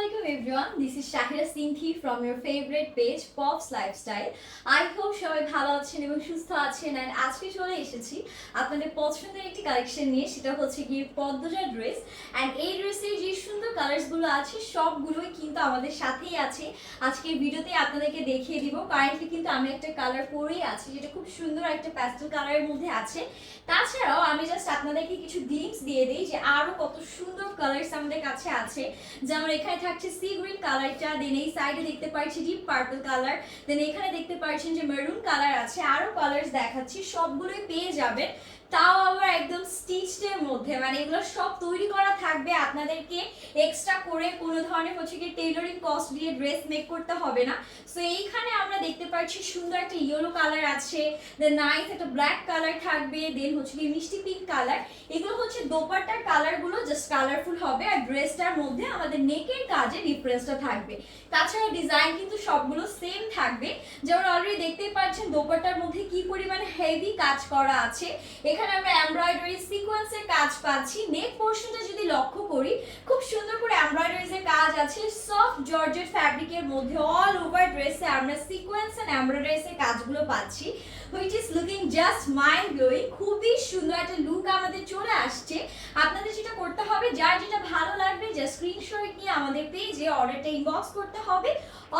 alaikum everyone. This is Shahira Sinthi from your favorite page, Pops Lifestyle. I hope সবাই ভালো আছেন এবং সুস্থ আছেন। And আজকে চলে এসেছি আপনাদের পছন্দের একটি কালেকশন নিয়ে, সেটা হচ্ছে গিয়ে পদ্মজা ড্রেস অ্যান্ড এই ড্রেসের যে সুন্দর কালার্সগুলো আছে, সবগুলোই কিন্তু আমাদের সাথেই আছে। আজকের ভিডিওতে আপনাদেরকে দেখিয়ে দিব। কারেন্টলি কিন্তু আমি একটা কালার পরেই আছি, যেটা খুব সুন্দর একটা প্যাস্টেল কালারের মধ্যে আছে। তাছাড়াও আমি জাস্ট আপনাদেরকে কিছু গ্লিমস দিয়ে দিই যে আরও কত সুন্দর কালার্স আমাদের কাছে আছে। যেমন এখানে থাকছে সি গ্রিন কালারটা দেন এই সাইডে দেখতে পাচ্ছি ডিপ পার্পল কালার দেন এখানে দেখতে পাচ্ছেন যে মেরুন কালার আছে, আরও কালার্স দেখাচ্ছি, সবগুলোই পেয়ে যাবেন। তাও আবার একদম স্টিচডের মধ্যে। মানে এগুলো সব তৈরি করা থাকবে। আপনাদেরকে এক্সট্রা করে কোনো ধরনের হচ্ছে কি টেইলরিং কস্ট দিয়ে ড্রেস মেক করতে হবে না। সো এইখানে আমরা দেখতে পাচ্ছি সুন্দর একটা ইয়েলো কালার আছে দেন নাইস একটা ব্ল্যাক কালার থাকবে দেন হচ্ছে কি মিষ্টি পিঙ্ক কালার এগুলো হচ্ছে দোপাট্টার কালারগুলো জাস্ট কালারফুল হবে আর ড্রেসটার মধ্যে আমাদের নেকের কাজে ডিফারেন্সটা থাকবে। তাছাড়া ডিজাইন কিন্তু সবগুলো সেম থাকবে। যেমন অলরেডি দেখতেই পাচ্ছেন দোপাট্টার মধ্যে কি পরিমাণে হেভি কাজ করা আছে। এখানে আমরা এমব্রয়ডারি সিকোয়েন্সের কাজ পাচ্ছি। নেক পোর্শনটা যদি লক্ষ্য করি, খুব সুন্দর করে এমব্রয়ডারিজ এর কাজ আছে। সফট জর্জেট ফ্যাব্রিকের মধ্যে অল ওভার ড্রেসে আমরা সিকোয়েন্স এন্ড এমব্রয়ডারিজ এর কাজগুলো পাচ্ছি। Which is looking just mind blowing খুবই সুন্দর একটা লুক আমাদের চলে আসছে। আপনাদের যেটা করতে হবে, যার যেটা ভালো লাগবে যে স্ক্রিনশট নিয়ে আমাদের পেজে অর্ডারটা ইনবক্স করতে হবে।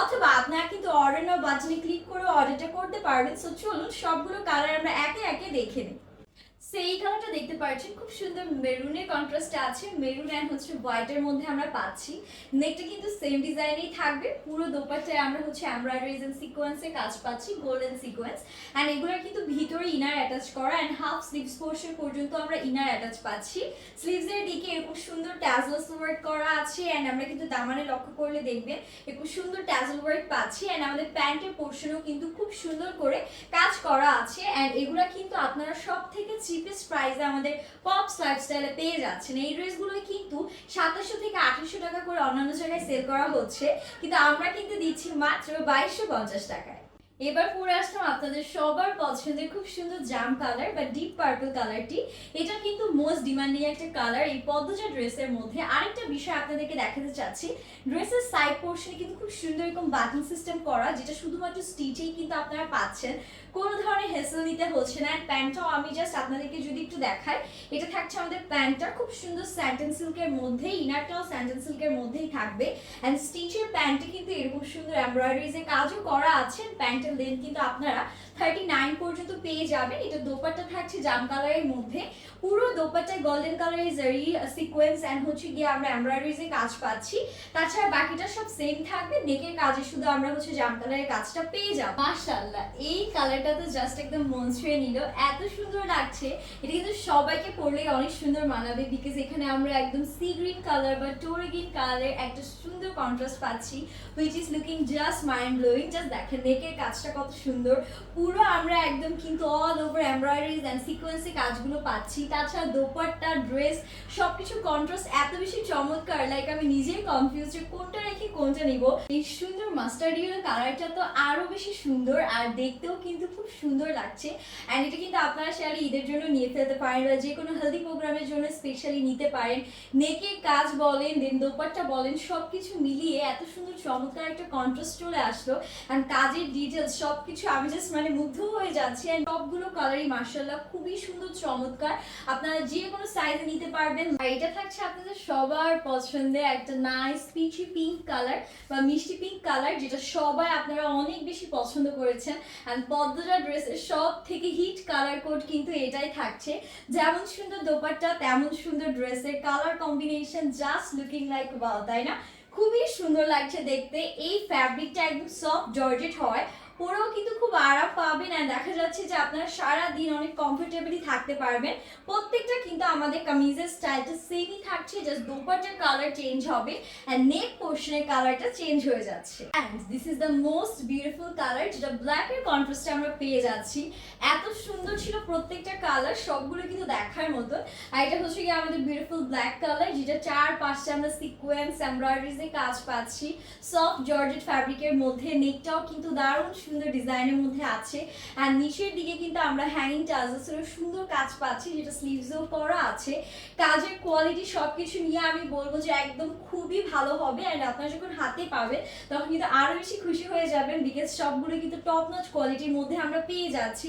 অথবা আপনারা কিন্তু অর্ডার নাও বাটনে ক্লিক করে অর্ডারটা করতে পারবেন। সো চলুন সবগুলো কালার আমরা একে একে দেখে নিই। সো কালারটা দেখতে পাচ্ছেন খুব সুন্দর মেরুনের কন্ট্রাস্ট আছে। মেরুন অ্যান্ড হচ্ছে হোয়াইটের মধ্যে আমরা পাচ্ছি। নেকটা কিন্তু সেম ডিজাইনেই থাকবে। পুরো দোপাট্টায় আমরা হচ্ছে এমব্রয়ডারিজ সিকোয়েন্সে কাজ পাচ্ছি গোল্ডেন সিকোয়েন্স অ্যান্ড এগুলোর কিন্তু ভিতরে ইনার অ্যাটাচ করা অ্যান্ড হাফ স্লিভস পোর্শন পর্যন্ত আমরা ইনার অ্যাটাচ পাচ্ছি। স্লিভসের দিকে এরকম সুন্দর ট্যাজলস ওয়ার্ক করা আছে অ্যান্ড আমরা কিন্তু দামানে লক্ষ্য করলে দেখবেন, এরকম সুন্দর ট্যাজল ওয়ার্ক পাচ্ছি অ্যান্ড আমাদের প্যান্টের পোর্শনও কিন্তু খুব সুন্দর করে কাজ করা আছে। অ্যান্ড এগুলো কিন্তু আপনারা সব থেকে চিপেস্ট প্রাইসে আমাদের পপস লাইফস্টাইলে পেয়ে যাচ্ছেন। এই ড্রেসগুলো কিন্তু সাতাশশো থেকে আঠাশশো টাকা করে অন্যান্য জায়গায় সেল করা হচ্ছে। কিন্তু আমরা কিন্তু দিচ্ছি মাত্র বাইশশো পঞ্চাশ টাকায়। এবার পরে আসলাম আপনাদের সবার পছন্দের খুব সুন্দর জাম কালার বা ডিপ পার্পল কালারটি এটা কিন্তু মোস্ট ডিমান্ডিং একটা কালার এই পদ্মজা ড্রেসের মধ্যে। আরেকটা বিষয় আপনাদেরকে দেখাতে চাচ্ছি। ড্রেসের সাইড পোর্শনে কিন্তু খুব সুন্দর এরকম বাটন সিস্টেম করা, যেটা শুধুমাত্র স্টিচেই কিন্তু আপনারা পাচ্ছেন। কোনো ধরনের হেসেল নিতে হচ্ছে না। প্যান্টটাও আমি জাস্ট আপনাদেরকে যদি একটু দেখাই, এটা থাকছে আমাদের প্যান্টটা খুব সুন্দর স্যান্টেন সিল্কের মধ্যে ইনারটাও স্যান্টেন সিল্কের মধ্যেই থাকবে। অ্যান্ড স্টিচের প্যান্টে কিন্তু এরকম সুন্দর এমব্রয়ডারিজের কাজও করা আছে। প্যান্টের লেন্থ কিন্তু আপনারা থার্টি নাইন পর্যন্ত পেয়ে যাবেন। এটা দোপাট্টা থাকছে জাম কালারের মধ্যে। পুরো দোপাট্টায় গোল্ডেন কালারের জারি সিকোয়েন্স অ্যান্ড হচ্ছে গিয়ে আমরা এমব্রয়ডারিজের কাজ পাচ্ছি। তাছাড়া বাকিটা সব সেম থাকবে। নেকের কাজে শুধু আমরা হচ্ছে জাম কালারের কাজটা পেয়ে যাব। মাশাআল্লাহ, এই কালারটা তো জাস্ট একদম মন ছুঁয়ে নিল। এত সুন্দর লাগছে। এটা কিন্তু সবাইকে পরলে অনেক সুন্দর মানাবে বিকজ এখানে আমরা একদম সি গ্রিন কালার বা টোরে গ্রিন কালারের একটা সুন্দর কন্ট্রাস্ট পাচ্ছি which is looking just mind blowing just দেখেন নেকের কাজটা কত সুন্দর। পুরো আমরা একদম কিন্তু অল ওভার এমব্রয়ডারিজ অ্যান্ড সিকোয়েন্সে কাজগুলো পাচ্ছি। তাছাড়া দোপাট্টা ড্রেস সবকিছু কন্ট্রাস্ট এত বেশি চমৎকার লাইক আমি নিজেই কনফিউজ যে কোনটা রেখে কোনটা নিব। এই সুন্দর মাস্টার্ড ইয়েলো কালারটা তো আরও বেশি সুন্দর আর দেখতেও কিন্তু খুব সুন্দর লাগছে। অ্যান্ড এটা কিন্তু আপনারা সেটা ঈদের জন্য নিয়ে ফেলতে পারেন বা যে কোনো হেলদি প্রোগ্রামের জন্য স্পেশালি নিতে পারেন। নেকের কাজ বলেন দেন দোপাট্টা বলেন সব কিছু মিলিয়ে এত সুন্দর চমৎকার একটা কন্ট্রাস্ট চলে আসলো। অ্যান্ড কাজের ডিটেলস সব কিছু আমি জাস্ট মানে মুগ্ধ হয়ে যাচ্ছি সবগুলো কালারই মার্শাল্লাহ খুবই সুন্দর, চমৎকার। আপনারা যে কোনো সাইজে নিতে পারবেন। এটা থাকছে আপনাদের সবার পছন্দের একটা নাইস পিচি পিঙ্ক কালার বা মিষ্টি পিঙ্ক কালার যেটা সবাই আপনারা অনেক বেশি পছন্দ করেছেন। অ্যান্ড পদ্মজা ড্রেসের সব থেকে হিট কালার কোড কিন্তু এটাই থাকছে। যেমন সুন্দর দোপাট্টা, তেমন সুন্দর ড্রেসের colour combination just looking like wow তাই না? খুবই সুন্দর লাগছে দেখতে। এই ফ্যাব্রিকটা একদম সফট জর্জেট হয়। পরেও কিন্তু খুব আরাম পাবেন আর দেখা যাচ্ছে যে আপনারা সারা দিন অনেক কমফোর্টেবলি থাকতে পারবেন। প্রত্যেকটা কিন্তু আমাদের কামিজের স্টাইলটা সেমই থাকছে জাস্ট দোপাট্টার কালার চেঞ্জ হবে অ্যান্ড নেক পোর্শনের কালারটা চেঞ্জ হয়ে যাচ্ছে। And this is the most beautiful colour যেটা ব্ল্যাকের কন্ট্রাস্টে আমরা পেয়ে যাচ্ছি। এত সুন্দর ছিল প্রত্যেকটা কালার সবগুলো কিন্তু দেখার মতো। আর এটা হচ্ছে গিয়ে আমাদের বিউটিফুল ব্ল্যাক কালার যেটা চার পাঁচটা আমরা সিকোয়েন্স এমব্রয়ডারিজে কাজ পাচ্ছি। সফট জর্জেট ফ্যাব্রিকের মধ্যে নেকটাও কিন্তু দারুণ সুন্দর ডিজাইনের মধ্যে আছে। আর নিচের দিকে কিন্তু আমরা হ্যাঙ্গিং টাজেসেরও সুন্দর কাজ পাচ্ছি, যেটা স্লিভসেও করা আছে। কাজের কোয়ালিটি সবকিছু নিয়ে আমি বলব যে একদম খুবই ভালো হবে অ্যান্ড আপনারা যখন হাতে পাবেন, তখন কিন্তু আরও বেশি খুশি হয়ে যাবেন বিকজ সবগুলো কিন্তু টপ নচ কোয়ালিটির মধ্যে আমরা পেয়ে যাচ্ছি।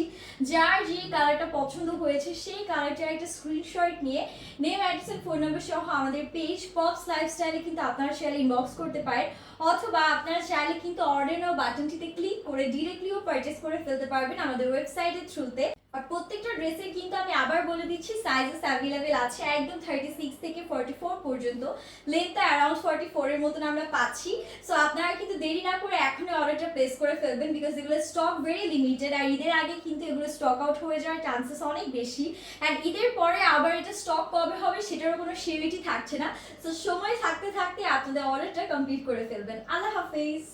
যার যে কালারটা পছন্দ হয়েছে, সেই কালারটার একটা স্ক্রিনশট নিয়ে নেম অ্যাড্রেস ফোন নাম্বার সহ আমাদের পেজ পপস লাইফস্টাইলে কিন্তু আপনারা চাইলে ইনবক্স করতে পারেন। অথবা আপনারা চাইলে কিন্তু অর্ডার নাও বাটনটিতে ক্লিক করে ডিরেক্টলিও পারচেস করে ফেলতে পারবেন আমাদের ওয়েবসাইটের থ্রুতে আর প্রত্যেকটা ড্রেসের কিন্তু আমি আবার বলে দিচ্ছি সাইজেস অ্যাভেলেবেল আছে একদম থার্টি সিক্স থেকে ফর্টি ফোর পর্যন্ত লেন্থটা অ্যারাউন্ড ফর্টি ফোরের মতন আমরা পাচ্ছি। সো আপনারা কিন্তু দেরি না করে এখনই অর্ডারটা প্লেস করে ফেলবেন বিকজ এগুলো স্টক ভেরি লিমিটেড আর ঈদের আগে কিন্তু এগুলো স্টক আউট হয়ে যাওয়ার চান্সেস অনেক বেশি। অ্যান্ড ঈদের পরে আবার এটা স্টক কবে হবে সেটারও কোনো সিউরিটি থাকছে না। সো সময় থাকতে থাকতে আপনাদের অর্ডারটা কমপ্লিট করে ফেলবেন। আল্লাহ হাফেজ!